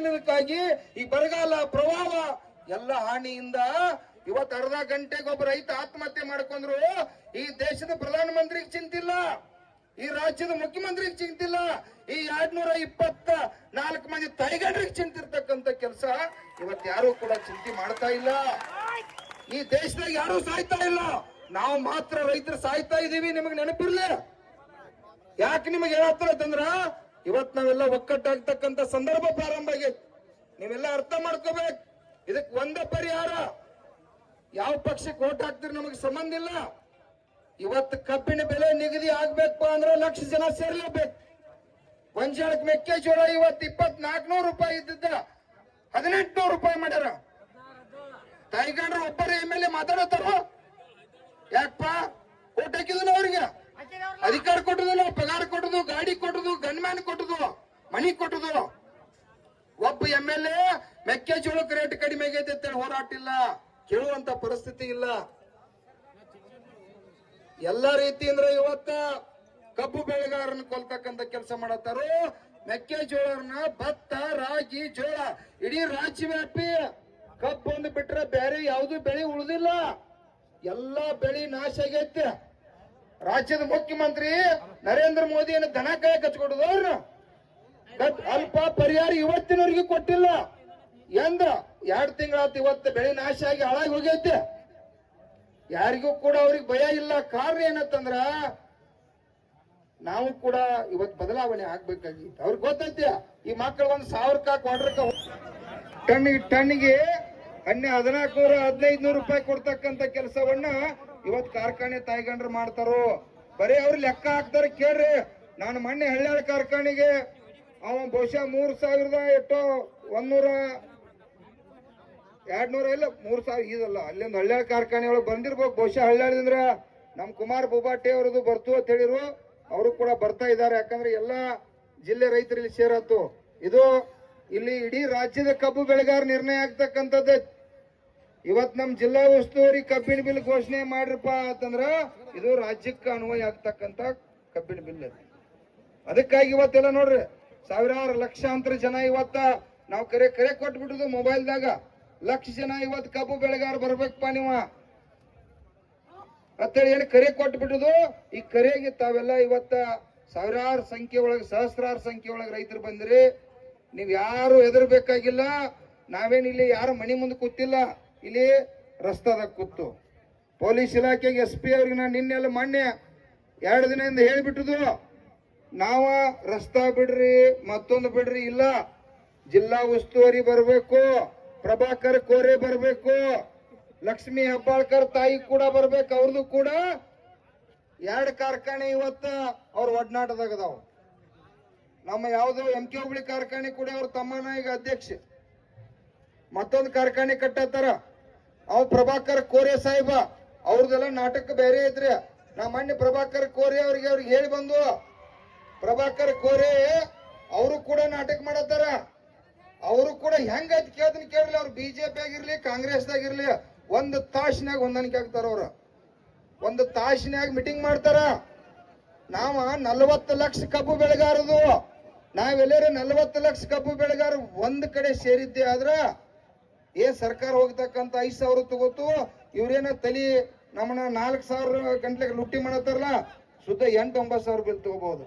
ಇದಕ್ಕಾಗಿ ಈ ಬರಗಾಲ ಪ್ರವಾಹ, ಎಲ್ಲ ಹಾನಿಯಿಂದ ಇವತ್ತು ಅರ್ಧ ಗಂಟೆಗೆ ಒಬ್ಬ ರೈತ ಆತ್ಮಹತ್ಯೆ ಮಾಡ್ಕೊಂಡ್ರು. ಈ ದೇಶದ ಪ್ರಧಾನ ಮಂತ್ರಿಗೆ ಚಿಂತಿಲ್ಲ. ಈ ರಾಜ್ಯದ ಮುಖ್ಯಮಂತ್ರಿಗೆ ಚಿಂತಿಲ್ಲ. ಈ ಎರಡ್ನೂರ ಇಪ್ಪತ್ತ ನಾಲ್ಕು ಮಂದಿ ತೈಗಂಡ್ರಿಗೆ ಚಿಂತಿರ್ತಕ್ಕಂತ ಕೆಲಸ ಇವತ್ತು ಯಾರು ಕೂಡ ಚಿಂತೆ ಮಾಡ್ತಾ ಇಲ್ಲ. ಈ ದೇಶದಾಗ ಯಾರು ಸಾಯ್ತಾ ಇಲ್ಲ. ನಾವು ಮಾತ್ರ ರೈತರು ಸಾಯ್ತಾ ಇದೀವಿ. ನಿಮಗೆ ನೆನಪಿರ್ಲಿ? ಯಾಕೆ ನಿಮಗೆ ಹೇಳತ್ತಂದ್ರ ಇವತ್ ನಾವೆಲ್ಲ ಒಕ್ಕಟ್ಟಾಗ್ತಕ್ಕಂತ ಸಂದರ್ಭ ಪ್ರಾರಂಭ ಆಗೈತೆ. ನೀವೆಲ್ಲ ಅರ್ಥ ಮಾಡ್ಕೋಬೇಕು. ಇದಕ್ ಒಂದೇ ಪರಿಹಾರ. ಯಾವ ಪಕ್ಷಕ್ಕೆ ಓಟ್ ಹಾಕ್ತಿರಿ ನಮಗೆ ಸಂಬಂಧ ಇಲ್ಲ. ಇವತ್ತು ಕಬ್ಬಿನ ಬೆಲೆ ನಿಗದಿ ಆಗ್ಬೇಕು ಅಂದ್ರೆ ಲಕ್ಷ ಜನ ಸೇರ್ಲೇಬೇಕು. ಗೊಂಜಾಳಕ್ ಮೆಕ್ಕೆಜೋಳ ಇವತ್ತು ಇಪ್ಪತ್ನಾಲ್ಕನೂರು ರೂಪಾಯಿ ಇದ್ದಿದ್ದ. ಹದಿನೆಂಟುನೂರು ರೂಪಾಯಿ ಮಾಡ್ಯಾರ. ತಾಯಿಗಂಡ್ರು ಒಬ್ಬರೇ ಎಂ ಎಲ್ ಎ ಮಾತಾಡತ್ತಾರ? ಯಾಕಪ್ಪ? ಓಟ್ ಹಾಕಿದ್ರು ಅವ್ರಿಗೆ? ಅಧಿಕಾರ ಕೊಟ್ಟದು ಪಗಾರ ಕೊಟ್ಟದು ಗಾಡಿ ಕೊಟ್ಟದು ಗನ್ಮ್ಯಾನ್ ಕೊಟ್ಟದು ಮನಿ ಕೊಟ್ಟದು ಒಬ್ಬ ಎಂ ಎಲ್ ಎ ಮೆಕ್ಕೆಜೋಳಕ್ಕೆ ರೇಟ್ ಕಡಿಮೆ ಆಗೈತೆ ಅಂತೇಳಿ ಹೋರಾಟ ಇಲ್ಲ, ಕೇಳುವಂತ ಪರಿಸ್ಥಿತಿ ಇಲ್ಲ. ಎಲ್ಲ ರೀತಿಯಿಂದ ಇವತ್ತ ಕಬ್ಬು ಬೆಳೆಗಾರನ ಕೊಲ್ತಕ್ಕಂತ ಕೆಲಸ ಮಾಡತ್ತಾರು. ಮೆಕ್ಕೆಜೋಳನ ಭತ್ತ, ರಾಗಿ, ಜೋಳ, ಇಡೀ ರಾಜ್ಯವ್ಯಾಪಿ ಕಬ್ಬು ಒಂದು ಬಿಟ್ರೆ ಬೇರೆ ಯಾವ್ದು ಬೆಳೆ ಉಳಿದಿಲ್ಲ. ಎಲ್ಲಾ ಬೆಳೆ ನಾಶ ಆಗೈತೆ. ರಾಜ್ಯದ ಮುಖ್ಯಮಂತ್ರಿ ನರೇಂದ್ರ ಮೋದಿಯನ್ನು ದನ ಕೈ ಗತ್- ಅಲ್ಪ ಪರಿಹಾರ ಇವತ್ತಿನವರಿಗೆ ಕೊಟ್ಟಿಲ್ಲ. ಎಂದ ಎರಡು ತಿಂಗಳಾತ ಇವತ್ತು ಬೆಳೆ ನಾಶ ಆಗಿ ಹಾಳಾಗಿ ಹೋಗೈತೆ. ಯಾರಿಗೂ ಕೂಡ ಅವ್ರಿಗೆ ಭಯ ಇಲ್ಲ. ಕಾರಣ ಏನತ್ತಂದ್ರ ನಾವು ಕೂಡ ಇವತ್ ಬದಲಾವಣೆ ಆಗ್ಬೇಕಾಗಿತ್ತು. ಅವ್ರಿಗೆ ಗೊತ್ತೈತೆ, ಈ ಮಕ್ಕಳು ಒಂದ್ ಸಾವಿರಕ್ಕ ಕ್ವಾರ್ಟರ್ಕ ಟನ್ನಿಗೆ ಟನ್ನಿಗೆ ಹನ್ನೆ ಹದಿನಾಲ್ಕು ನೂರ ಹದಿನೈದು ನೂರು ರೂಪಾಯಿ ಕೊಡ್ತಕ್ಕಂತ ಕೆಲಸವನ್ನ ಇವತ್ ಕಾರ್ಖಾನೆ ತಾಯ್ಗಂಡ್ರು ಮಾಡ್ತಾರೋ? ಬರೀ ಅವ್ರು ಲೆಕ್ಕ ಹಾಕ್ತಾರೆ ಕೇಳ್ರಿ. ನಾನು ಮೊನ್ನೆ ಹಳ್ಳಿಯಾಳ ಕಾರ್ಖಾನೆಗೆ ಅವ ಬಹುಶಃ ಮೂರ್ ಸಾವಿರದ ಎಷ್ಟೋ ಒಂದೂರ ಎರಡ್ ನೂರ ಇಲ್ಲ, ಮೂರ್ ಸಾವಿರ ಇದಲ್ಲ, ಅಲ್ಲಿಂದ ಹಳ್ಳಿಯಾಳ ಕಾರ್ಖಾನೆ ಒಳಗೆ ಬಂದಿರ್ಬೇಕು. ಬಹುಶಃ ಹಳ್ಳ್ಯಾಳದಿಂದ ನಮ್ ಕುಮಾರ್ ಬುಬಾಟೆ ಅವ್ರದ್ದು ಬರ್ತು ಅಂತ ಹೇಳಿರು ಅವರು ಕೂಡ ಬರ್ತಾ ಇದ್ದಾರೆ. ಯಾಕಂದ್ರೆ ಎಲ್ಲಾ ಜಿಲ್ಲೆ ರೈತರಲ್ಲಿ ಸೇರತ್ತು. ಇದು ಇಲ್ಲಿ ಇಡೀ ರಾಜ್ಯದ ಕಬ್ಬು ಬೆಳೆಗಾರ ನಿರ್ಣಯ ಆಗ್ತಕ್ಕಂಥದ್ದೇ. ಇವತ್ ನಮ್ ಜಿಲ್ಲಾ ಉಸ್ತುವಾರಿ ಕಬ್ಬಿನ ಬಿಲ್ ಘೋಷಣೆ ಮಾಡ್ರಪ್ಪ ಅಂತಂದ್ರ ಇದು ರಾಜ್ಯಕ್ಕೆ ಅನ್ವಯ ಆಗ್ತಕ್ಕಂತ ಕಬ್ಬಿನ ಬಿಲ್ ಅದು. ಅದಕ್ಕಾಗಿ ಇವತ್ತೆಲ್ಲ ನೋಡ್ರಿ, ಸಾವಿರಾರು ಲಕ್ಷಾಂತರ ಜನ ಇವತ್ತ ನಾವು ಕರೆ ಕರೆ ಕೊಟ್ಬಿಡುದು ಮೊಬೈಲ್ದಾಗ. ಲಕ್ಷ ಜನ ಇವತ್ತು ಕಬ್ಬು ಬೆಳೆಗಾರ ಬರ್ಬೇಕಪ್ಪ ನೀವ. ಅಂತೇಳಿ ಏನು ಕರೆ ಕೊಟ್ಬಿಡುದು? ಈ ಕರೆಗೆ ತಾವೆಲ್ಲ ಇವತ್ತ ಸಾವಿರಾರು ಸಂಖ್ಯೆ ಒಳಗೆ, ಸಹಸ್ರಾರು ಸಂಖ್ಯೆ ಒಳಗೆ ರೈತರು ಬಂದ್ರಿ. ನೀವು ಯಾರು ಹೆದರ್ಬೇಕಾಗಿಲ್ಲ. ನಾವೇನ್ ಇಲ್ಲಿ ಯಾರು ಮನೆ ಮುಂದೆ ಕೂತಿಲ್ಲ. ಇಲ್ಲಿ ರಸ್ತದ ಕೂತು ಪೊಲೀಸ್ ಇಲಾಖೆಗೆ ಎಸ್ ಪಿ ಅವ್ರಿಗೆ ನಾನು ನಿನ್ನೆಲ್ಲ ಮೊನ್ನೆ ಎರಡು ದಿನದಿಂದ ಹೇಳಿಬಿಟ್ಟಿದ್ರು ನಾವ ರಸ್ತಾ ಬಿಡ್ರಿ, ಮತ್ತೊಂದು ಬಿಡ್ರಿ ಇಲ್ಲ. ಜಿಲ್ಲಾ ಉಸ್ತುವಾರಿ ಬರಬೇಕು, ಪ್ರಭಾಕರ್ ಕೋರೆ ಬರಬೇಕು, ಲಕ್ಷ್ಮಿ ಹೆಬ್ಬಾಳ್ಕರ್ ತಾಯಿ ಕೂಡ ಬರ್ಬೇಕು ಅವ್ರದ್ದು ಕೂಡ ಎರಡು ಕಾರ್ಖಾನೆ ಇವತ್ತ ಅವ್ರ ಒಡ್ನಾಟದಾಗ ಅದಾವ. ನಮ್ಮ ಯಾವುದೋ ಎಂ ಕೆ ಹುಬ್ಳಿ ಕಾರ್ಖಾನೆ ಕೂಡ ಅವ್ರ ತಮ್ಮನ ಈಗ ಅಧ್ಯಕ್ಷ. ಮತ್ತೊಂದು ಕಾರ್ಖಾನೆ ಕಟ್ಟತ್ತಾರ. ಅವ್ ಪ್ರಭಾಕರ್ ಕೋರೆ ಸಾಹೇಬ, ಅವ್ರದೆಲ್ಲ ನಾಟಕ ಬೇರೆ ಐತ್ರಿ. ನಾ ಮೊನ್ನೆ ಪ್ರಭಾಕರ್ ಕೋರೆ ಅವ್ರಿಗೆ ಅವ್ರಿಗೆ ಹೇಳಿ ಬಂದು, ಪ್ರಭಾಕರ್ ಕೋರೆ, ಅವರು ಕೂಡ ನಾಟಕ ಮಾಡತ್ತಾರ. ಅವರು ಕೂಡ ಹೆಂಗ ಅಂತ ಕೇಳ್ತೀನಿ ಕೇಳಲಿ ಅವ್ರು ಬಿಜೆಪಿ ಆಗಿರ್ಲಿ ಕಾಂಗ್ರೆಸ್ದಾಗಿರ್ಲಿ ಒಂದು ತಾಸಿನಾಗ ಹೊಂದಾಣಿಕೆ ಆಗ್ತಾರ ಅವ್ರ. ಒಂದು ತಾಸಿನಾಗ ಮೀಟಿಂಗ್ ಮಾಡ್ತಾರ. ನಾವ ನಲ್ವತ್ತು ಲಕ್ಷ ಕಬ್ಬು ಬೆಳೆಗಾರದು ನಾವೆಲ್ಲರೂ ನಲ್ವತ್ತು ಲಕ್ಷ ಕಬ್ಬು ಬೆಳೆಗಾರ ಒಂದ್ ಕಡೆ ಸೇರಿದ್ದೆ ಆದ್ರ ಏನ್ ಸರ್ಕಾರ ಹೋಗ್ತಕ್ಕಂತ ಐದ್ ಸಾವಿರ ತಗೋತು ಇವ್ರೇನ ತಲಿ ನಮ್ಮನ್ನ ನಾಲ್ಕು ಸಾವಿರ ಗಂಟ್ಲೆಗೆ ಲುಟ್ಟಿ ಮಾಡತ್ತಾರಲ್ಲ? ಸುದ್ದ ಎಂಟು ಒಂಬತ್ತು ಸಾವಿರ ಬಿಲ್ ತಗೋಬಹುದು.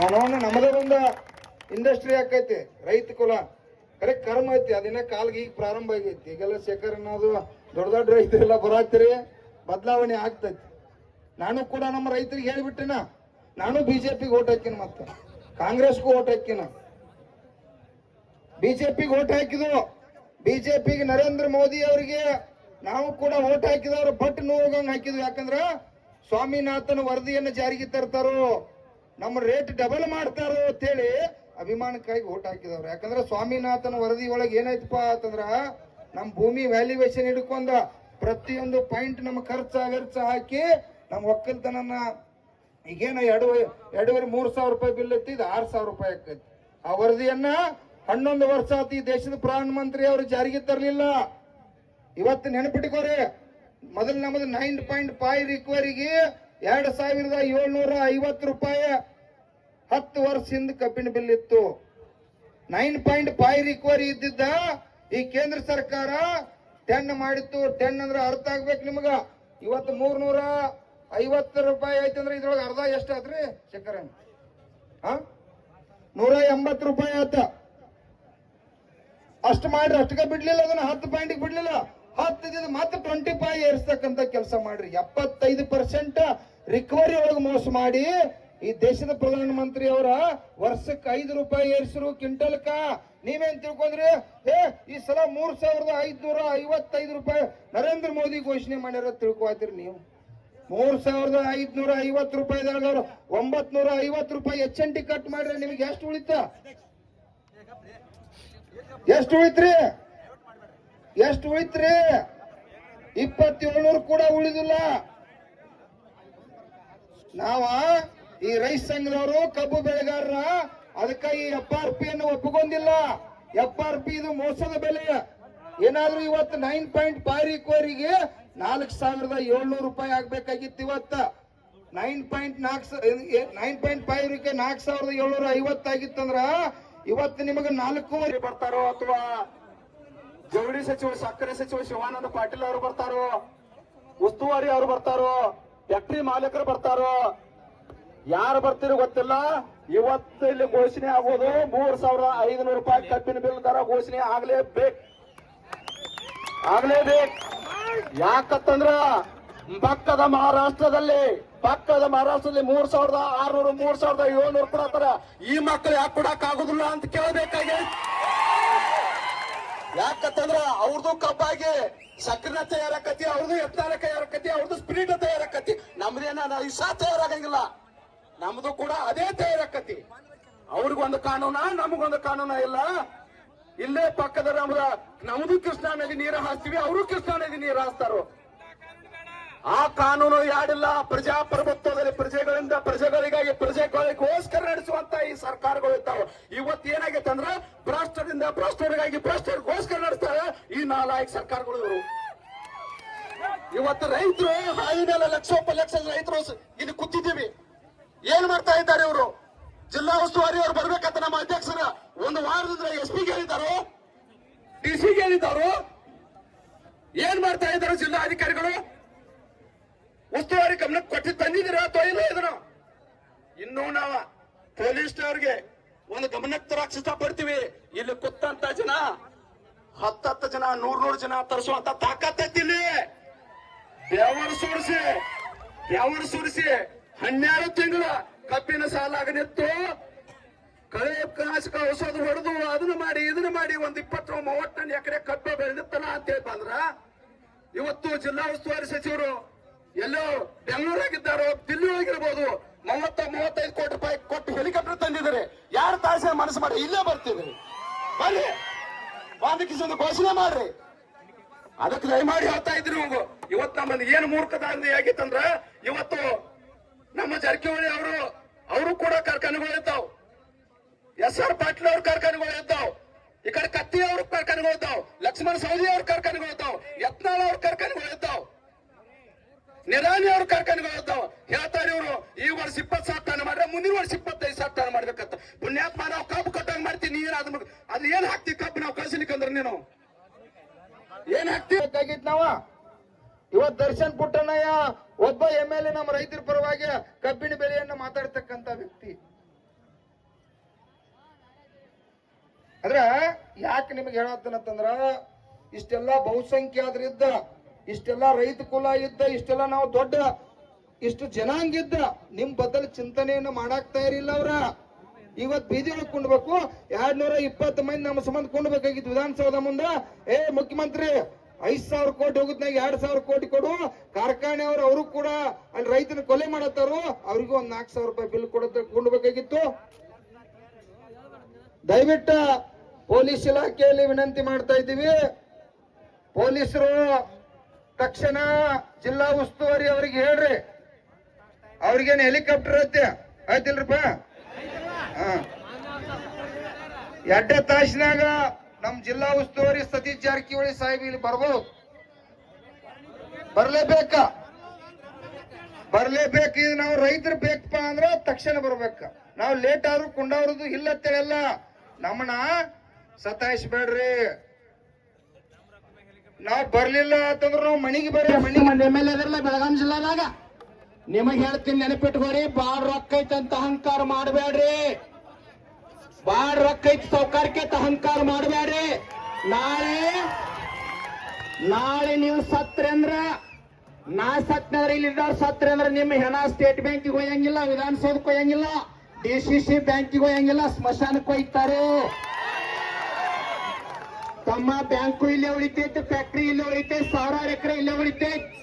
ಅವನವನ್ನ ನಮ್ಮದೇ ಒಂದು ಇಂಡಸ್ಟ್ರಿ ಆಕೈತಿ ರೈತ ಕುಲ. ಕರೆ ಕರ್ಮ ಐತಿ ಅದಿನ ಕಾಲ್ಗೆ ಈಗ ಪ್ರಾರಂಭ ಆಗೈತಿ. ಈಗೆಲ್ಲ ಶೇಖರ್ ಅನ್ನೋದು ದೊಡ್ಡ ದೊಡ್ಡ ರೈತರೆಲ್ಲ ಬರಾಕ್ತಿರಿ, ಬದಲಾವಣೆ ಆಗ್ತೈತಿ. ನಾನು ಕೂಡ ನಮ್ಮ ರೈತರಿಗೆ ಹೇಳಿಬಿಟ್ಟಿನ? ನಾನು ಬಿಜೆಪಿಗೆ ಓಟ್ ಹಾಕಿನ ಮತ್ತೆ. ಕಾಂಗ್ರೆಸ್ಗೂ ಓಟ್ ಹಾಕಿನ. ಬಿಜೆಪಿಗೆ ಓಟ್ ಹಾಕಿದ್ರು. ಬಿಜೆಪಿಗೆ ನರೇಂದ್ರ ಮೋದಿ ಅವರಿಗೆ ನಾವು ಕೂಡ ಓಟ್ ಹಾಕಿದವರು, ಬಟ್ ನೋಗಂಗ್ ಹಾಕಿದ್ವಿ. ಯಾಕಂದ್ರ ಸ್ವಾಮಿನಾಥನ್ ವರದಿಯನ್ನು ಜಾರಿಗೆ ತರ್ತಾರೋ, ನಮ್ಮ ರೇಟ್ ಡಬಲ್ ಮಾಡ್ತಾರೋ ಅಂತೇಳಿ ಅಭಿಮಾನಕ್ಕಾಗಿ ಓಟ್ ಹಾಕಿದವ್ರು. ಯಾಕಂದ್ರೆ ಸ್ವಾಮಿನಾಥನ್ ವರದಿ ಒಳಗೆ ಏನಾಯ್ತಪ್ಪ ಅಂತಂದ್ರ ನಮ್ಮ ಭೂಮಿ ವ್ಯಾಲ್ಯೂಯೇಷನ್ ಹಿಡ್ಕೊಂಡ ಪ್ರತಿಯೊಂದು ಪಾಯಿಂಟ್ ನಮ್ಮ ಖರ್ಚ ಖರ್ಚು ಹಾಕಿ ನಮ್ಮ ಒಕ್ಕಲ್ತನನ್ನ ಈಗೇನ ಎರಡು, ಎರಡೂವರೆ ಮೂರು ಸಾವಿರ ರೂಪಾಯಿ ಬಿಲ್ ಐತಿ ಇದು ಆರು ಸಾವಿರ ರೂಪಾಯಿ ಆಕೈತಿ. ಆ ವರದಿಯನ್ನ ಹನ್ನೊಂದು ವರ್ಷ ಆತು ಈ ದೇಶದ ಪ್ರಧಾನ ಮಂತ್ರಿ ಅವರು ಜಾರಿಗೆ ತರಲಿಲ್ಲ. ಇವತ್ತು ನೆನಪಿಟ್ಕೋರಿ, ಮೊದಲು ನಮ್ದು ನೈನ್ ಪಾಯಿಂಟ್ ಫೈವ್ ರಿಕ್ವರಿಗೆ ಎರಡು ಸಾವಿರದ ಏಳ್ನೂರ ಐವತ್ತು ರೂಪಾಯಿ ಹತ್ತು ವರ್ಷ ಹಿಂದೆ ಕಬ್ಬಿನ ಬಿಲ್ ಇತ್ತು. ನೈನ್ ಪಾಯಿಂಟ್ ಫೈವ್ ರಿಕ್ವರಿ ಇದ್ದಿದ್ದ ಈ ಕೇಂದ್ರ ಸರ್ಕಾರ ಟೆನ್ ಮಾಡಿತ್ತು. ಟೆನ್ ಅಂದ್ರೆ ಅರ್ಥ ಆಗ್ಬೇಕು ನಿಮಗ. ಇವತ್ತು ಮೂರ್ನೂರ ಐವತ್ತು ರೂಪಾಯಿ ಅಂದ್ರೆ ಇದ್ರೊಳಗೆ ಅರ್ಧ ಎಷ್ಟು ಆತ್ರಿ ಶಂಕರ ಹಾ ನೂರ ಎಂಬತ್ತು ರೂಪಾಯಿ ಆತ. ಅಷ್ಟು ಮಾಡ್ರಿ ಅಷ್ಟಕ್ಕೆ ಬಿಡ್ಲಿಲ್ಲ, ಅದನ್ನ ಹತ್ತು ಪಾಯಿಂಟ್ ಬಿಡ್ಲಿಲ್ಲ. ಹತ್ತು ಮತ್ತೆ ಟ್ವೆಂಟಿ ಫೈವ್ ಏರ್ಸ್ತಕ್ಕಂಥ ಕೆಲಸ ಮಾಡ್ರಿ. ಎಪ್ಪತ್ತೈದು ಪರ್ಸೆಂಟ್ ರಿಕವರಿ ಒಳಗೆ ಮೋಸ ಮಾಡಿ ಈ ದೇಶದ ಪ್ರಧಾನ ಮಂತ್ರಿ ಅವರ ವರ್ಷಕ್ಕೆ ಐದು ರೂಪಾಯಿ ಏರ್ಸಿರು ಕ್ವಿಂಟಲ್ಕ. ನೀವೇನ್ ತಿಳ್ಕೊಂಡ್ರಿ? ಏ ಈ ಸಲ ಮೂರ್ ಸಾವಿರದ ಐದ್ನೂರ ಐವತ್ತೈದು ರೂಪಾಯಿ ನರೇಂದ್ರ ಮೋದಿ ಘೋಷಣೆ ಮಾಡ್ಯಾರ ತಿಳ್ಕೊತೀರಿ ನೀವು. ಮೂರ್ ಸಾವಿರದ ಐದ್ನೂರ ಐವತ್ತು ಅವ್ರು ಒಂಬತ್ ನೂರ ಐವತ್ತು ರೂಪಾಯಿ ಎಚ್ ಎನ್ ಟಿ ಕಟ್ ಮಾಡ್ರೆ ನಿಮ್ಗೆ ಎಷ್ಟು ಉಳಿತ? ಎಷ್ಟು ಉಳಿತ್ರಿ? ಎಷ್ಟು ಉಳಿತ್ರಿ? ಇಪ್ಪತ್ತೇಳ್ನೂರು ಕೂಡ ಉಳಿದಿಲ್ಲ. ನಾವ ಈ ರೈಸ್ ಸಂಘದವರು, ಕಬ್ಬು ಬೆಳೆಗಾರರ, ಅದಕ್ಕ ಈ ಎಫ್ ಆರ್ ಪಿ ಅನ್ನು ಒಪ್ಪಿಕೊಂಡಿಲ್ಲ ಎಫ್ ಆರ್ ಪಿ ಇದು ಮೋಸದ ಬೆಲೆ. ಏನಾದ್ರೂ ಇವತ್ತು ನೈನ್ ಪಾಯಿಂಟ್ ಫೈವ್ ರಿಕವರಿಗೆ ನಾಲ್ಕು ಸಾವಿರದ ಏಳ್ನೂರು ರೂಪಾಯಿ ಆಗ್ಬೇಕಾಗಿತ್ತು ಇವತ್ತ. ನೈನ್ ಪಾಯಿಂಟ್ ನಾಲ್ಕು ನೈನ್ ಪಾಯಿಂಟ್ ಫೈವ್ ರಿಗೆ ನಾಲ್ಕು ಸಾವಿರದ ಏಳ್ನೂರ ಐವತ್ತಾಗಿತ್ತಂದ್ರ ಇವತ್ತು ನಿಮಗೆ ನಾಲ್ಕೂವರೆ ಬರ್ತಾರೋ ಅಥವಾ ಜವಳಿ ಸಚಿವ, ಸಕ್ಕರೆ ಸಚಿವ ಶಿವಾನಂದ ಪಾಟೀಲ್ ಅವರು ಬರ್ತಾರೋ, ಉಸ್ತುವಾರಿ ಅವರು ಬರ್ತಾರೋ, ಫ್ಯಾಕ್ಟ್ರಿ ಮಾಲೀಕರು ಬರ್ತಾರೋ, ಯಾರು ಬರ್ತೀರೋ ಗೊತ್ತಿಲ್ಲ. ಇವತ್ತು ಇಲ್ಲಿ ಘೋಷಣೆ ಆಗೋದು ಮೂರ್ ಸಾವಿರದ ಐದುನೂರು ರೂಪಾಯಿ ಕಬ್ಬಿನ ಬಿಲ್ ದರ ಘೋಷಣೆ ಆಗ್ಲೇಬೇಕು. ಆಗ್ಲೇಬೇಕು. ಯಾಕತ್ತಂದ್ರ ಪಕ್ಕದ ಮಹಾರಾಷ್ಟ್ರದಲ್ಲಿ ಪಕ್ಕದ ಮಹಾರಾಷ್ಟ್ರದಲ್ಲಿ ಮೂರ್ ಸಾವಿರದ ಆರ್ನೂರು, ಮೂರ್ ಸಾವಿರದ ಏಳ್ನೂರು ಕೊಡತ್ತಾರ ಈ ಮಕ್ಕಳು ಯಾಕೆ ಕೊಡಕ್ ಆಗುದಿಲ್ಲ ಅಂತ ಕೇಳಬೇಕಾಗಿ ಯಾಕಂತಂದ್ರ ಅವ್ರದ್ದು ಕಬ್ಬಾಗಿ ಸಕ್ಕರೆ ತಯಾರಕತಿ ಅವ್ರದ್ದು ಎತ್ತಾರ ತಯಾರಕತಿ ಅವ್ರದ್ದು ಸ್ಪಿರಿಟ್ ತಯಾರಕತಿ ನಮ್ದೇನ ಇಸಾ ತಯಾರಾಗಂಗಿಲ್ಲ. ನಮ್ದು ಕೂಡ ಅದೇ ತಯಾರಕತಿ ಅವ್ರಿಗೊಂದು ಕಾನೂನ, ನಮಗೊಂದು ಕಾನೂನ ಇಲ್ಲ. ಇಲ್ಲೇ ಪಕ್ಕದ ನಮ್ದ, ನಮ್ದು ಕೃಷ್ಣಾ ನದಿ ನೀರು ಹಾಸ್ತೀವಿ, ಅವರು ಕೃಷ್ಣಾ ನದಿ ನೀರು ಹಾಸ್ತಾರೋ. ಆ ಕಾನೂನು ಯಾಡಿಲ್ಲ. ಪ್ರಜಾಪ್ರಭುತ್ವದಲ್ಲಿ ಪ್ರಜೆಗಳಿಂದ ಪ್ರಜೆಗಳಿಗಾಗಿ ಪ್ರಜೆಗಳಿಗೋಸ್ಕರ ನಡೆಸುವಂತ ಈ ಸರ್ಕಾರಗಳು ಇರ್ತಾವೆ ಇವತ್ತು ಏನಾಗೈತೆ ಅಂದ್ರೆ ಭ್ರಷ್ಟರಿಂದ ಭ್ರಷ್ಟರಿಗಾಗಿ ಭ್ರಷ್ಟರಿಗೋಸ್ಕರ ನಡೆಸ್ತಾರೆ ಈ ನಾಲಾಯಕ್ ಸರ್ಕಾರಗಳು ಇವರು. ಇವತ್ತು ರೈತರು ಹಾಯಿ ಮೇಲೆ ಲಕ್ಷೋಪ ಲಕ್ಷ ರೈತರು ಇಲ್ಲಿ ಕೂತಿದ್ದೀವಿ. ಏನ್ ಮಾಡ್ತಾ ಇದ್ದಾರೆ ಇವರು? ಜಿಲ್ಲಾ ಉಸ್ತುವಾರಿ ಅವರು ಬರ್ಬೇಕಂತ ನಮ್ಮ ಅಧ್ಯಕ್ಷರ ಒಂದು ವಾರದಿಂದ ಎಸ್ ಪಿ ಹೇಳಿದಾರು ಡಿ ಸಿ ಏನ್ ಮಾಡ್ತಾ ಇದ್ದಾರೆ ಜಿಲ್ಲಾ ಅಧಿಕಾರಿಗಳು ಉಸ್ತುವಾರಿ ಗಮನಕ್ಕೆ ಕೊಟ್ಟು ತಂದಿದ್ದೀರಾ ಅಥವಾ ಇಲ್ಲ ಇದನ್ನ? ಇನ್ನೂ ನಾವ ಪೊಲೀಸ್ನವ್ರಿಗೆ ಒಂದು ಗಮನಕ್ಕೆ ತರಕ್ ಇಷ್ಟಪಡ್ತೀವಿ ಇಲ್ಲಿ ಕುತ್ತಂತ ಜನ, ಹತ್ತತ್ತು ಜನ, ನೂರ್ ನೂರ್ ಜನ ತರಿಸುವಂತ ತಾಕತ್ತೈತಿ ಇಲ್ಲಿ. ಬೆವರು ಸುರಿಸಿ ಬೆವರು ಸುರಿಸಿ ಹನ್ನೆರಡು ತಿಂಗಳ ಕಬ್ಬಿನ ಸಾಲ ನಿಂತು ಕಳೆ ಕಾಸಕ ಔಷಧ ಹೊಡೆದು ಅದನ್ನ ಮಾಡಿ, ಇದನ್ನ ಮಾಡಿ ಒಂದ್ ಇಪ್ಪತ್ತು, ಮೂವತ್ತು ಎಕರೆ ಕಬ್ಬ ಬೆಳೆದಿತ್ತಲ್ಲ ಅಂತ ಹೇಳಿ ಇವತ್ತು ಜಿಲ್ಲಾ ಉಸ್ತುವಾರಿ ಸಚಿವರು ಎಲ್ಲೋ ಬೆಂಗಳೂರಾಗಿದ್ದಾರೋ ದಿಲ್ಲಿ ಒಳಗಿರ್ಬೋದು ಮೂವತ್ತ, ಮೂವತ್ತೈದು ಕೋಟಿ ರೂಪಾಯಿ ಕೊಟ್ಟು ಹೆಲಿಕಾಪ್ಟರ್ ತಂದಿದ್ದಾರೆ. ಯಾರು ತಾಸೆ ಮನಸ್ಸು ಮಾಡಿ, ಇಲ್ಲೇ ಬರ್ತಿದ್ರಿ ಬರ್ರಿ. ಒಂದು ಘೋಷಣೆ ಮಾಡ್ರಿ. ಅದಕ್ಕೆ ದಯಮಾಡಿ ಹೇಳ್ತಾ ಇದ್ರಿ ನೀವು ಇವತ್ತು ನಮ್ಮಲ್ಲಿ ಏನು ಮೂರ್ಖದಾಂಧಿ ಆಗಿತ್ತಂದ್ರ ಇವತ್ತು ನಮ್ಮ ಜಾರಕಿಹೊಳಿ ಅವರು ಅವರು ಕೂಡ ಕಾರ್ಖಾನೆಗಳು ಇದ್ದಾವ್ ಎಸ್ ಆರ್ ಪಾಟೀಲ್ ಅವ್ರ ಕಾರ್ಖಾನೆಗಳು ಇದ್ದಾವ್ ಈ ಕಡೆ ಕತ್ತಿ ಅವ್ರ ಕಾರ್ಖಾನೆಗಳು ಇದ್ದಾವ್ ಲಕ್ಷ್ಮಣ ಸೌದಿ ಅವ್ರ ಕಾರ್ಖಾನೆಗಳು ಇದ್ದಾವ್ ಯತ್ನಾಳ್ ಅವ್ರ ಕಾರ್ಖಾನೆಗಳು ಇದ್ದಾವ್ ನಿರಾಣಿ ಅವ್ರ ಕಾರ್ಖಾನೆಗಳು ಇದ್ದಾವ ಹೇಳ್ತಾರೆ ಇವರು, ಈ ವರ್ಷ ಇಪ್ಪತ್ತು ಸಾವಿರ ಟನ್ ಮಾಡ್ರೆ, ಮುಂದಿನ ವರ್ಷ ಇಪ್ಪತ್ತೈದು ಸಾವಿರ ಟನ್ ಮಾಡ್ಬೇಕಂತ. ಪುಣ್ಯಾತ್ಮ, ನಾವು ಕಬ್ಬು ಕಟ್ಟಂಗ್ ಮಾಡ್ತೀವಿ ನೀರು ಅದ್ ಅದ್ ಏನ್ ಹಾಕ್ತಿವಿ ಕಬ್ಬು ನಾವು ಕಳ್ಸಲಿಕ್ಕಂದ್ರೆ ನೀನು? ಏನ್ ಹಾಕ್ತಿವಿ ನಾವ? ಇವತ್ ದರ್ಶನ್ ಪುಟ್ಟಣ್ಣಯ್ಯ ಒಬ್ಬ ಎಂ ಎಲ್ ಎ ನಮ್ಮ ರೈತರ ಪರವಾಗಿ ಕಬ್ಬಿನ ಬೆಲೆಯನ್ನ ಮಾತಾಡ್ತಕ್ಕಂತ ವ್ಯಕ್ತಿ. ಅದ್ರ ಯಾಕೆ ನಿಮಗೆ ಹೇಳತ್ತಂದ್ರ ಇಷ್ಟೆಲ್ಲ ಬಹುಸಂಖ್ಯಾತರಿದ್ದ ಇಷ್ಟೆಲ್ಲ ರೈತ ಕುಲ ಇದ್ದ, ಇಷ್ಟೆಲ್ಲ ನಾವು ದೊಡ್ಡ, ಇಷ್ಟು ಜನಾಂಗ ಇದ್ದ, ನಿಮ್ ಬದಲ್ ಚಿಂತನೆಯನ್ನು ಮಾಡಾಕ್ ತಯಾರಿಲ್ಲ ಅವ್ರ. ಇವತ್ ಬೀದಿ ಕುಂಡ್ಬೇಕು ಎರಡ್ ನೂರ ಇಪ್ಪತ್ತು ಮಂದಿ ನಮ್ಮ ಸಂಬಂಧ ಕುಂಡ್ಬೇಕಾಗಿತ್ತು ವಿಧಾನಸೌಧ ಮುಂದ. ಏ, ಮುಖ್ಯಮಂತ್ರಿ, ಐದ್ ಸಾವಿರ ಕೋಟಿ ಹೋಗುದ್ನಾಗ ಎರಡ್ ಸಾವಿರ ಕೋಟಿ ಕೊಡು. ಕಾರ್ಖಾನೆ ಅವರು ಅವರು ಕೂಡ ಅಲ್ಲಿ ರೈತನ ಕೊಲೆ ಮಾಡತ್ತಾರು. ಅವ್ರಿಗೂ ಒಂದ್ ನಾಲ್ಕು ಸಾವಿರ ರೂಪಾಯಿ ಬಿಲ್ ಕೊಡತ್ತ ಕೊಂಡ್ಬೇಕಾಗಿತ್ತು ದಯವಿಟ್ಟು ಪೊಲೀಸ್ ಇಲಾಖೆಯಲ್ಲಿ ವಿನಂತಿ ಮಾಡ್ತಾ ಇದ್ದೀವಿ. ಪೊಲೀಸರು ತಕ್ಷಣ ಜಿಲ್ಲಾ ಉಸ್ತುವಾರಿ ಅವ್ರಿಗೆ ಹೇಳ್ರಿ. ಅವ್ರಿಗೇನು ಹೆಲಿಕಾಪ್ಟರ್ ಐತೆ? ಆಯ್ತಿಲ್ರಪ್ಪ ಹಾ. ಎರಡೇ ತಾಸಿನಾಗ ನಮ್ ಜಿಲ್ಲಾ ಉಸ್ತುವಾರಿ ಸತೀಶ್ ಜಾರಕಿಹೊಳಿ ಸಾಹೇಬ್ ಇಲ್ಲಿ ಬರ್ಬೋದು. ಬರ್ಲೇಬೇಕ? ಬರ್ಲೇಬೇಕು? ಇದು ನಾವು ರೈತರು ಬೇಕಪ್ಪ ಅಂದ್ರೆ ತಕ್ಷಣ ಬರ್ಬೇಕ. ನಾವು ಲೇಟ್ ಆದ್ರೂ ಕುಂಡವ್ರದ್ದು ಇಲ್ಲ ಅಂತೇಳಲ್ಲ ನಮ್ಮನ್ನ ಸತಾಯಿಸ್ಬೇಡ್ರಿ. ನಾವ್ ಬರ್ಲಿಲ್ಲ ಅಂತಂದ್ರ ನಾವು ಮನಿಗೆ ಬರ್ರಿ ಮನಿ ಎಂ ಎಲ್ ಎದ್ರಲ್ಲ ಬೆಳಗಾಂ ಜಿಲ್ಲಾದಾಗ. ನಿಮಗ್ ಹೇಳ್ತೀನಿ ನೆನಪಿಟ್ಕೋರಿ ಬಾಳ್ ರೊಕ್ಕ ಐತೆ ಅಂತ ಅಹಂಕಾರ ಮಾಡಬೇಡ್ರಿ ಬಾಳ್ ರೊಕ್ಕ ಐತಿ ಸೌಕಾರಕ್ಕೆ ಅಹಂಕಾರ ಮಾಡಬೇಡ್ರಿ ನಾಳೆ ನಾಳೆ ನೀವು ಸತ್ರಿ ಅಂದ್ರ, ನಾ ಸತ್ನಂದ್ರ ಇಲ್ಲಿದ್ದವ್ರು ಸತ್ರಿ ಅಂದ್ರ ನಿಮ್ಮ ಹೆಣ ಸ್ಟೇಟ್ ಬ್ಯಾಂಕಿಗೆ ಹೋಯಂಗಿಲ್ಲ ವಿಧಾನಸೌಧಕ್ಕೆ ಹೋಯಂಗಿಲ್ಲ ಡಿ ಸಿ ಸಿ ಬ್ಯಾಂಕಿಗೆ ಹೋಯಂಗಿಲ್ಲ ಸ್ಮಶಾನಕ್ಕೆ ಹೋಯ್ತಾರೆ ತಮ್ಮ ಬ್ಯಾಂಕು ಇಲ್ಲೇ ಉಳಿತೈತೆ ಫ್ಯಾಕ್ಟ್ರಿ ಇಲ್ಲೇ ಉಳಿತೈತೆ ಸಾವಿರಾರು ಎಕರೆ ಇಲ್ಲೇ ಉಳಿತೈತೆ.